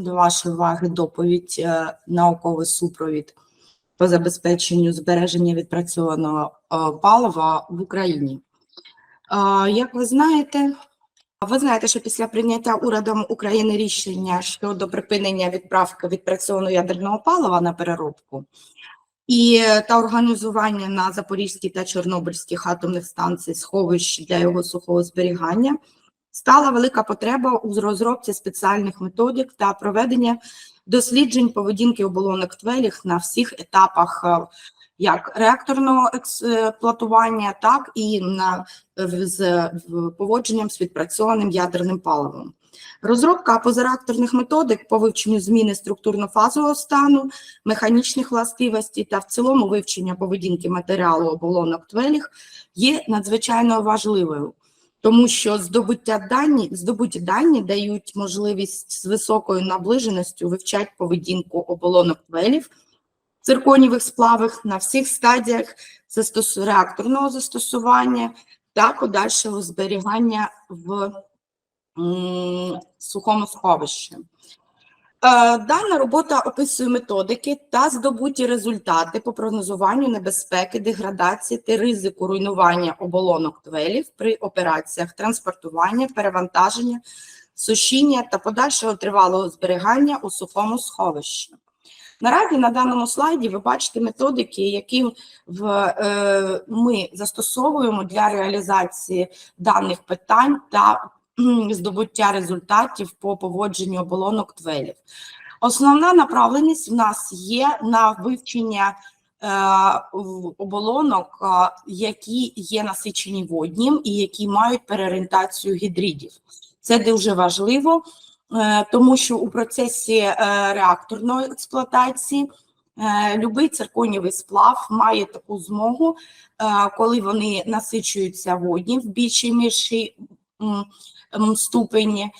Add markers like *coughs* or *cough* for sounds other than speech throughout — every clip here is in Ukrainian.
до вашої уваги доповідь е, науковий супровід по забезпеченню збереження відпрацьованого е, палива в Україні. Е, Як ви знаєте, ви знаєте, що після прийняття урядом України рішення щодо припинення відправки відпрацьованого ядерного палива на переробку і та організування на Запорізькій та Чорнобильських атомних станцій сховищ для його сухого зберігання стала велика потреба у розробці спеціальних методик та проведення досліджень поведінки оболонок твеліх на всіх етапах е, як реакторного експлуатування, так і на з поводженням з відпрацьованим ядерним паливом. Розробка позареакторних методик по вивченню зміни структурно-фазового стану, механічних властивостей та в цілому вивчення поведінки матеріалу оболонок твеліх є надзвичайно важливою тому що здобуття дані, здобуті дані дають можливість з високою наближеністю вивчати поведінку оболонок велів цирконівих сплавах на всіх стадіях застос... реакторного застосування та подальшого зберігання в м, сухому сховищі. Е, Дана робота описує методики та здобуті результати по прогнозуванню небезпеки, деградації та ризику руйнування оболонок твелів при операціях транспортування, перевантаження, сушіння та подальшого тривалого зберігання у сухому сховищі. Наразі на даному слайді ви бачите методики, які в, е, ми застосовуємо для реалізації даних питань та здобуття результатів по поводженню оболонок твелів. Основна направленість в нас є на вивчення е, оболонок, е, які є насичені воднім і які мають переорієнтацію гідридів. Це дуже важливо, е, тому що у процесі реакторної експлуатації любий цирконівий сплав має таку змогу, коли вони насичуються воднім в більшій меншій м, м, ступені.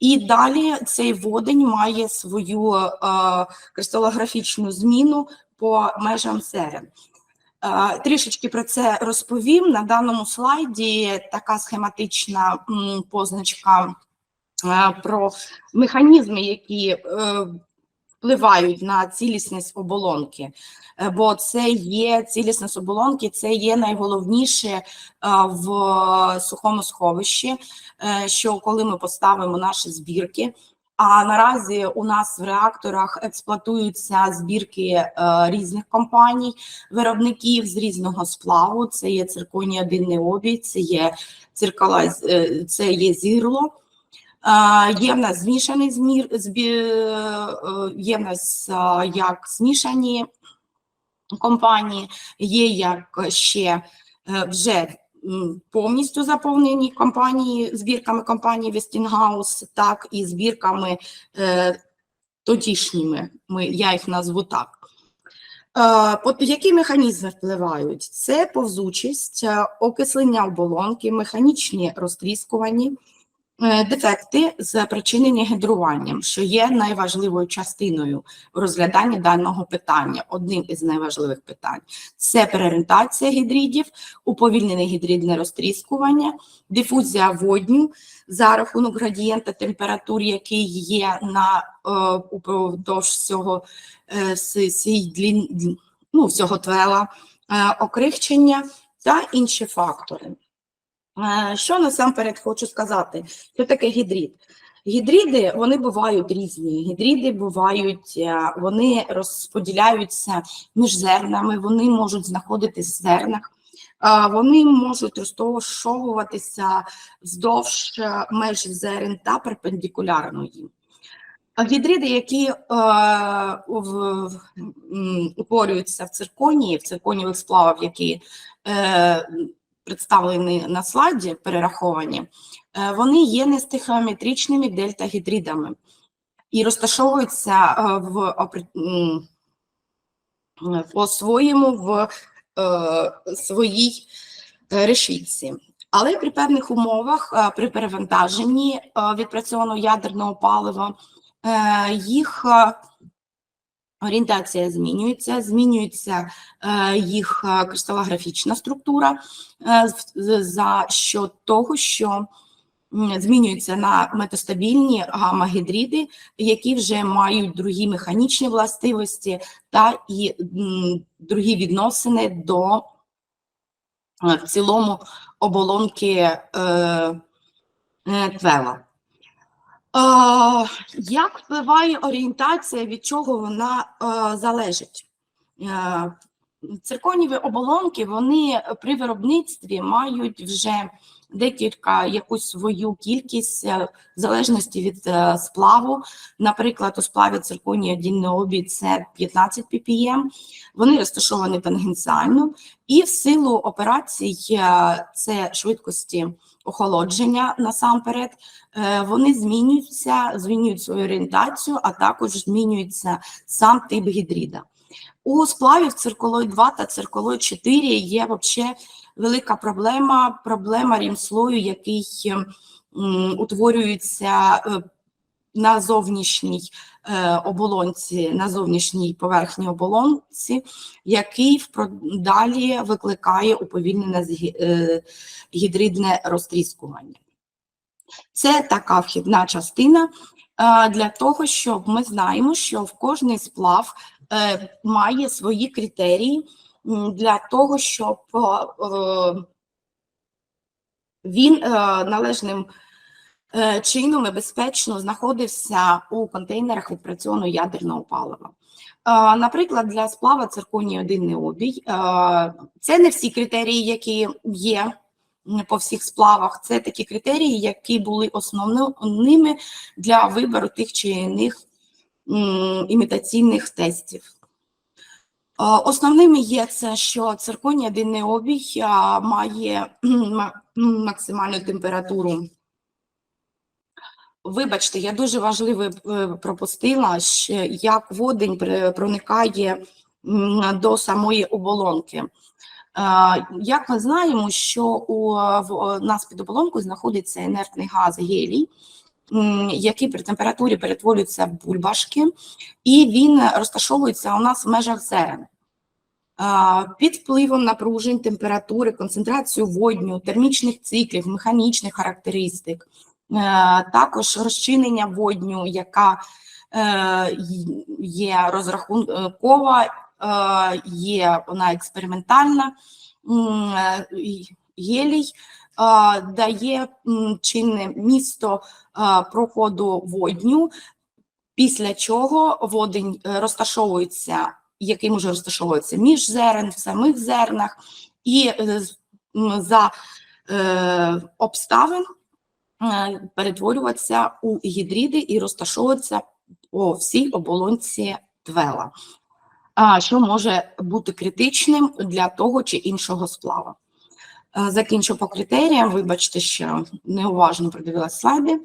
І далі цей водень має свою е, кристалографічну зміну по межам зерен. Е, Трішечки про це розповім. На даному слайді така схематична м, позначка е, про механізми, які е, впливають на цілісність оболонки. Е, Бо це є цілісність оболонки, це є найголовніше е, в сухому сховищі, е, що коли ми поставимо наші збірки. А наразі у нас в реакторах експлуатуються збірки е, різних компаній, виробників з різного сплаву. Це є цирконій 1 необій, це є циркала, це є зірло. Є в нас змішаний змір, е, є в нас як змішані компанії, є як ще е, вже повністю заповнені компанії, збірками компанії Westinghouse, так і збірками е, тодішніми, ми, я їх назву так. Які механізми впливають? Це повзучість, окислення оболонки, механічні розтріскувані, е, дефекти, спричинені гідруванням, що є найважливою частиною розглядання даного питання, одним із найважливих питань. Це переорієнтація гідридів, уповільнене гідридне розтріскування, дифузія водню за рахунок градієнта температур, який є на е, упродовж всього е, длін, ну, всього твела, е, окрихчення та інші фактори. Е, Що насамперед хочу сказати? Що таке гідрид? Гідриди вони бувають різні. Гідриди бувають, е, вони розподіляються між зернами, вони можуть знаходитись в зернах, вони можуть розташовуватися вздовж е, меж зерен та перпендикулярно їм. Гідриди, які е, утворюються в цирконії, в цирконієвих сплавах, які е, представлені на слайді, перераховані, е, вони є нестихіометричними дельтагідридами і розташовуються е, в е, по-своєму в е, своїй е, решітці. Але при певних умовах, при перевантаженні відпрацьованого ядерного палива, їх орієнтація змінюється, змінюється е, їх е, кристалографічна структура е, за що того, що м, змінюються на метастабільні гамма-гідриди, які вже мають другі механічні властивості та і другі відносини до в цілому оболонки твела. Е, як впливає орієнтація, від чого вона е, залежить? Е, цирконіві оболонки вони при виробництві мають вже декілька якусь свою кількість е, в залежності від сплаву. Наприклад, у сплаві цирконії 1 необій це 15 ppm, вони розташовані тангенціально, і в силу операцій це швидкості охолодження насамперед, е, вони змінюються, змінюють свою орієнтацію, а також змінюється сам тип гідрида. У сплавів цирколой 2 та цирколой 4 є взагалі велика проблема, проблема рімслою, який утворюється е, на зовнішній е, оболонці, на зовнішній поверхні оболонці, який далі викликає уповільнене е, гідридне розтріскування. Це така вхідна частина е, для того, щоб ми знаємо, що в кожний сплав має свої критерії для того, щоб він належним чином і безпечно знаходився у контейнерах відпрацьованого ядерного палива. Е, Наприклад, для сплава цирконій 1 необій. е, Це не всі критерії, які є по всіх сплавах. Це такі критерії, які були основними для вибору тих чи інших імітаційних тестів. Е, Основними є це, що цирконій 1 необій е, має максимальну температуру. Вибачте, я дуже важливо е, пропустила, як водень проникає до самої оболонки. Е, Як ми знаємо, що у нас під оболонкою знаходиться інертний газ гелій, який при температурі перетворюється в бульбашки, і він розташовується у нас в межах зерен. Під впливом напружень, температури, концентрацію водню, термічних циклів, механічних характеристик, е, також розчинення водню, яка е, є розрахункова, е, є вона експериментальна. Е, Гелій е, дає чинне місто е, проходу водню, після чого водень е, розташовується який може розташовуватися між зерен, в самих зернах, і е, за е, обставин е, перетворюватися у гідриди і розташовуватися по всій оболонці твела, що може бути критичним для того чи іншого сплава. Е, Закінчу по критеріям, вибачте, що неуважно придивилась слайди.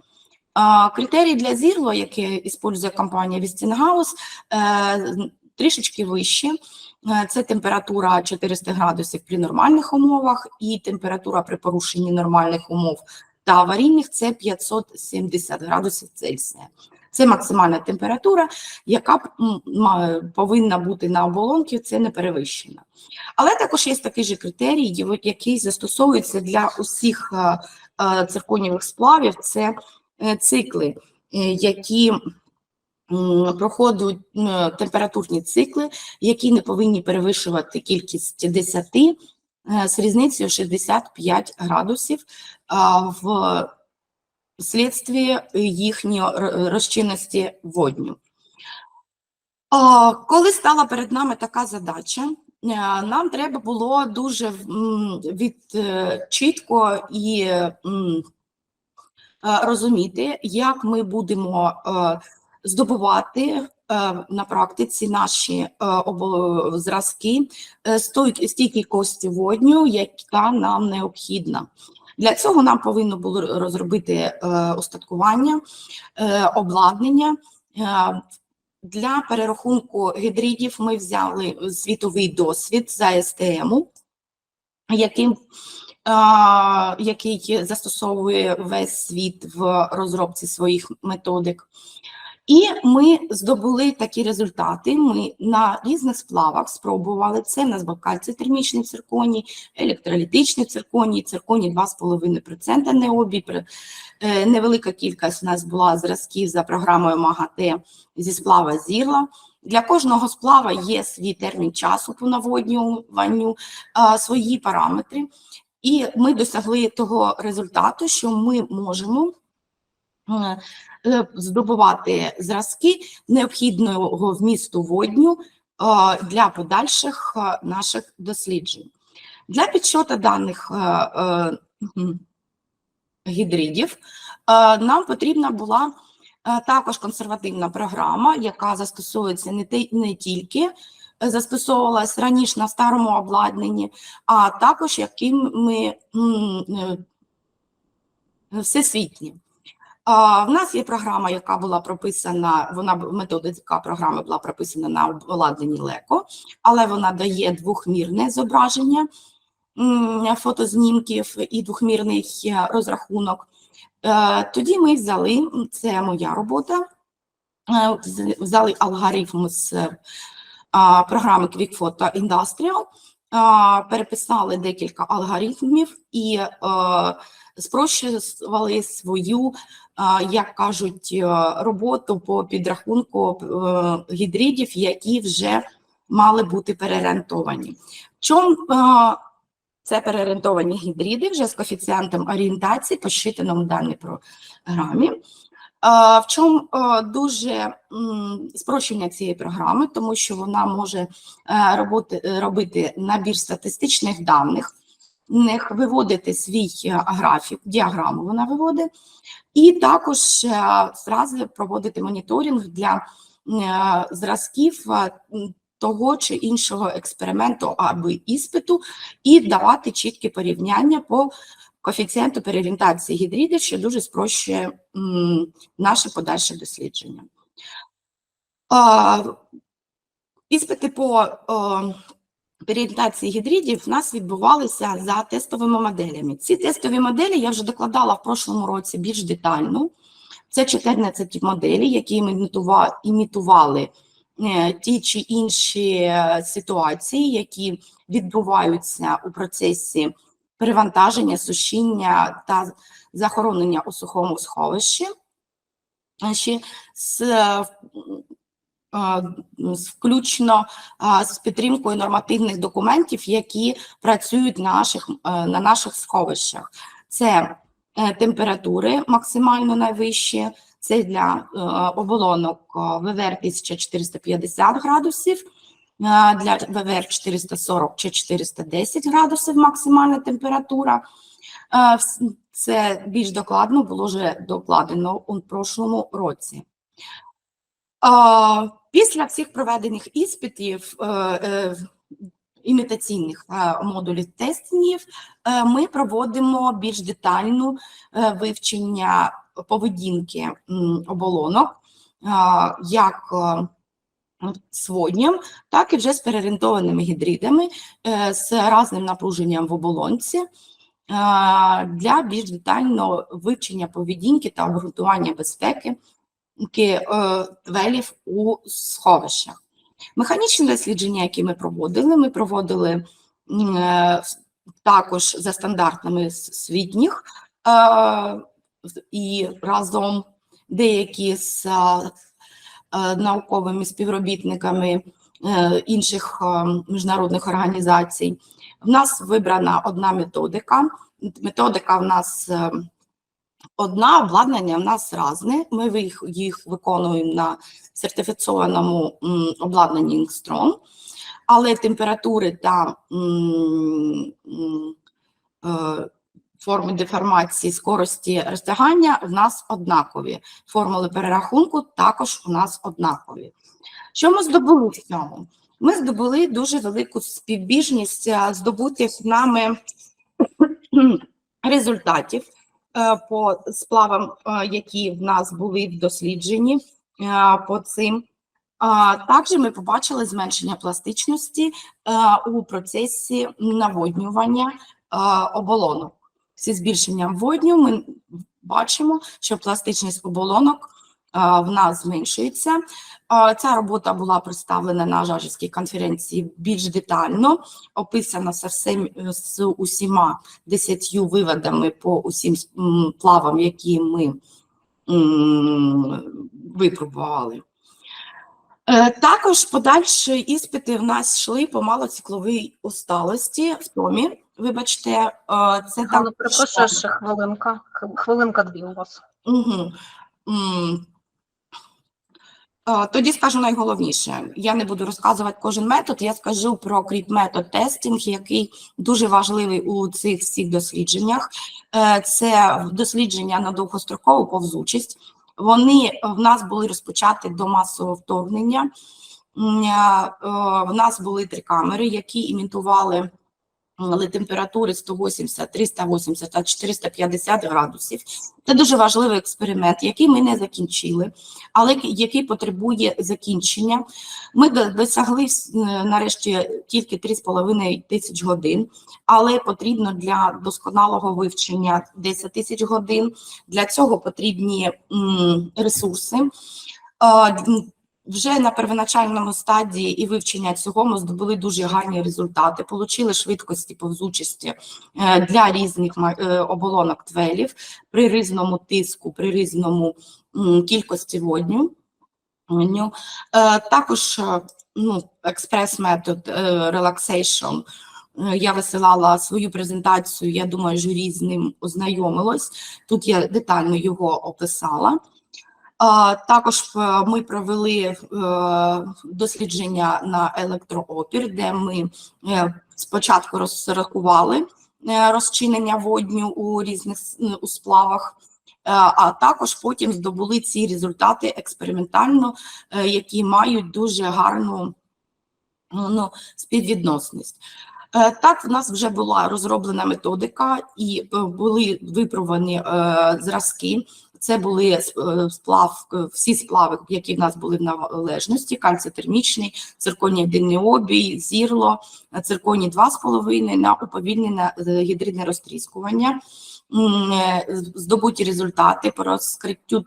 Критерії для зірло, які використовує компанія Westinghouse, е, трішечки вищі. Е, Це температура 400 градусів при нормальних умовах і температура при порушенні нормальних умов та аварійних це 570 градусів Цельсія. Це максимальна температура, яка повинна бути на оболонці, це не перевищена. Але також є такий же критерій, який застосовується для усіх е, е, цирконівих сплавів, це е, цикли, які проходять температурні цикли, які не повинні перевищувати кількість 10 е, з різницею 65 градусів в слідстві їхньої розчинності водню. Коли стала перед нами така задача, е, нам треба було дуже від е, чітко і е, розуміти, як ми будемо е, здобувати е, на практиці наші е, зразки е, стійкості водню, яка нам необхідна. Для цього нам повинно було розробити е, устаткування, е, обладнання. Е, Для перерахунку гідридів ми взяли світовий досвід за СТМ, яким який застосовує весь світ в розробці своїх методик. І ми здобули такі результати. Ми на різних сплавах спробували це. У нас був кальций-термічний цирконій, електролітичний цирконій, цирконій 2,5% необій. Е, Невелика кількість у нас була зразків за програмою МАГАТЕ зі сплава зірла. Для кожного сплава є свій термін часу по наводнюванню, свої параметри. І ми досягли того результату, що ми можемо здобувати зразки необхідного вмісту водню е, для подальших е, наших досліджень. Для підсчету даних е, е, гідридів е, нам потрібна була е, також консервативна програма, яка застосовується не, тільки е, застосовувалась раніше на старому обладнанні, а також яким ми е, всесвітні. В нас є програма, яка була прописана, вона методика програми була прописана на обладнанні леко, але вона дає двохмірне зображення фотознімків і двохмірний е, розрахунок. Е, Тоді ми взяли, це моя робота, е, взяли алгоритм з програми Quick Photo Industrial, переписали декілька алгоритмів і спрощували свою, як кажуть, е, роботу по підрахунку е, гідридів, які вже мали бути переорієнтовані. Чому е, це переорієнтовані гідриди вже з коефіцієнтом орієнтації, посчитаним в даній програмі. В чому дуже спрощення цієї програми, тому що вона може робити набір статистичних даних, них виводити свій е, графік, діаграму вона виводить, і також е, зразу проводити моніторинг для е, зразків того чи іншого експерименту або іспиту, і давати чіткі порівняння по коефіцієнту переорієнтації гідридів, що дуже спрощує наше подальше дослідження. Іспити по о, переорієнтації гідридів в нас відбувалися за тестовими моделями. Ці тестові моделі я вже докладала в прошлому році більш детально. Це 14 моделей, які імітува- імітували е, ті чи інші е, ситуації, які відбуваються у процесі перевантаження, сушіння та захоронення у сухому сховищі. Е, з включно з підтримкою нормативних документів, які працюють на наших, е, на наших сховищах. Це е, температури максимально найвищі, це для е, оболонок ВВР 1450 градусів, для ВВР 440 чи 410 градусів максимальна температура. Це більш докладно було вже докладено у прошлому році. Після всіх проведених іспитів, е, е, імітаційних е, модулів тестів, ми проводимо більш детальну е, вивчення поведінки оболонок, як з так і вже з переорієнтованими гідридами, з разним напруженням в оболонці для більш детального вивчення поведінки та обґрунтування безпеки е, твелів у сховищах. Механічні дослідження, які ми проводили, ми проводили е, також за стандартами світніх е, і разом деякі з науковими співробітниками інших міжнародних організацій. В нас вибрана одна методика. Методика в нас одна, обладнання в нас різне. Ми їх, їх виконуємо на сертифіцованому обладнанні Інгстрон, але температури та е, форми деформації скорості розтягання в нас однакові. Формули перерахунку також у нас однакові. Що ми здобули в цьому? Ми здобули дуже велику співбіжність е, здобутих нами *coughs* результатів по сплавам, е, які в нас були в дослідженні е, по цим. Також ми побачили зменшення пластичності е, у процесі наводнювання е, оболонок. Зі збільшенням водню ми бачимо, що пластичність оболонок в нас зменшується. Ця робота була представлена на Жажівській конференції більш детально, описана з, усіма десятью виводами по усім плавам, які ми випробували. Е, Також подальші іспити в нас йшли по малоцикловій усталості в томі. Вибачте, е, це Ганна, так. перепрошую, ще хвилинка. Хвилинка дві у вас. Угу. Тоді скажу найголовніше. Я не буду розказувати кожен метод, я скажу про кріп метод тестинг, який дуже важливий у цих всіх дослідженнях. Е, Це дослідження на довгострокову повзучість. Вони в нас були розпочаті до масового вторгнення. Е, В нас були три камери, які імітували але температури 180, 380 та 450 градусів. Це дуже важливий експеримент, який ми не закінчили, але який потребує закінчення. Ми досягли е, нарешті тільки 3,5 тисяч годин, але потрібно для досконалого вивчення 10 тисяч годин. Для цього потрібні ресурси. Вже на первоначальному стадії і вивчення цього ми здобули дуже гарні результати, получили швидкості повзучості е, для різних е, оболонок твелів при різному тиску, при різному кількості водню. Е, Також ну, експрес-метод. Е, Я висилала свою презентацію, я думаю, журі з ним ознайомилось. Тут я детально його описала. Також е, ми провели е, дослідження на електроопір, де ми е, спочатку розрахували розчинення водню у різних у сплавах, а також потім здобули ці результати експериментально, які мають дуже гарну ну, співвідносність. Так, в нас вже була розроблена методика і були випробувані зразки. Це були е, сплав, е, всі сплави, які в нас були в належності: кальцiterмічний, цирконій обій, зірло, цирконій 2,5 на уповільнене е, гідридне розтріскування. Е, Здобуті результати по розкриттю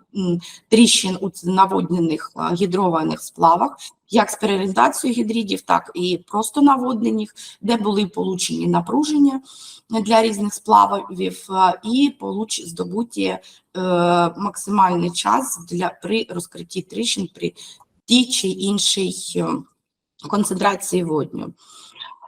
тріщин у наводнених гідрованих сплавах, як з переорієнтацією гідридів, так і просто наводнених, де були получені напруження для різних сплавів і здобуті е, максимальний час для при розкритті тріщин при тій чи іншій е, концентрації водню.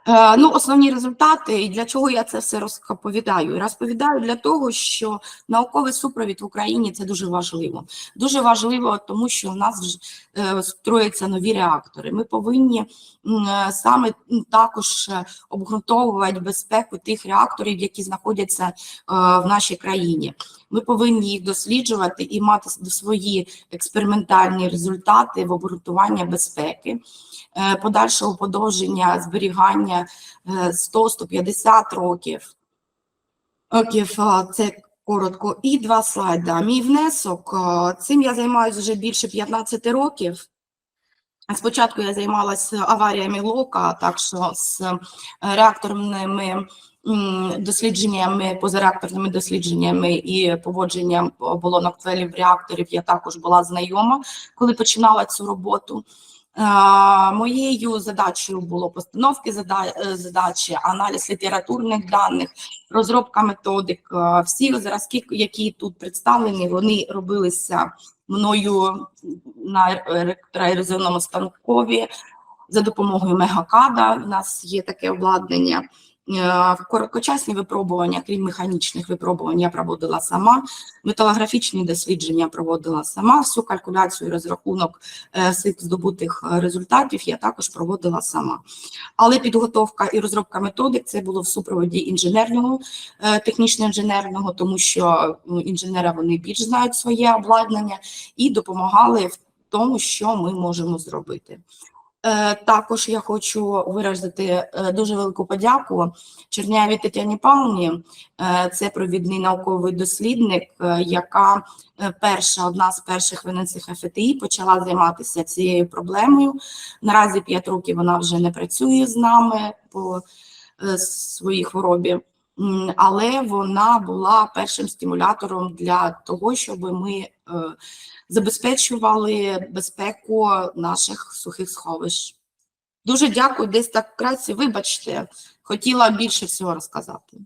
Е, Ну, основні результати, і для чого я це все розповідаю? Розповідаю для того, що науковий супровід в Україні це дуже важливо. Дуже важливо, тому що в нас е, строяться нові реактори. Ми повинні е, саме також обґрунтовувати безпеку тих реакторів, які знаходяться в нашій країні. Ми повинні їх досліджувати і мати свої експериментальні результати в обґрунтуванні безпеки, е, подальшого подовження зберігання е, 100-150 років. Років це коротко. І два слайда. Мій внесок. Цим я займаюся вже більше 15 років. Спочатку я займалася аваріями лока, так що з е, реакторними дослідженнями, позареакторними дослідженнями і поводженням оболонок твелів реакторів я також була знайома, коли починала цю роботу. Моєю задачею було постановки задачі, аналіз літературних даних, розробка методик. Всі зразки, які тут представлені, вони робилися мною на електроерозійному станкові за допомогою мегакада. У нас є таке обладнання. Е, Короткочасні випробування, крім механічних випробувань, я проводила сама. Металографічні дослідження проводила сама. Всю калькуляцію і розрахунок е, всіх здобутих е, результатів я також проводила сама. Але підготовка і розробка методик це було в супроводі інженерного, е, технічно-інженерного, тому що ну, інженери вони більш знають своє обладнання і допомагали в тому, що ми можемо зробити. Е, Також я хочу виразити е, дуже велику подяку Чернявій Тетяні Павловні. Е, Це провідний науковий дослідник, яка перша, одна з перших винницях ФТІ почала займатися цією проблемою. Наразі 5 років вона вже не працює з нами по своїй хворобі. Але вона була першим стимулятором для того, щоб ми е, забезпечували безпеку наших сухих сховищ. Дуже дякую, десь так вкратці, вибачте, хотіла більше всього розказати.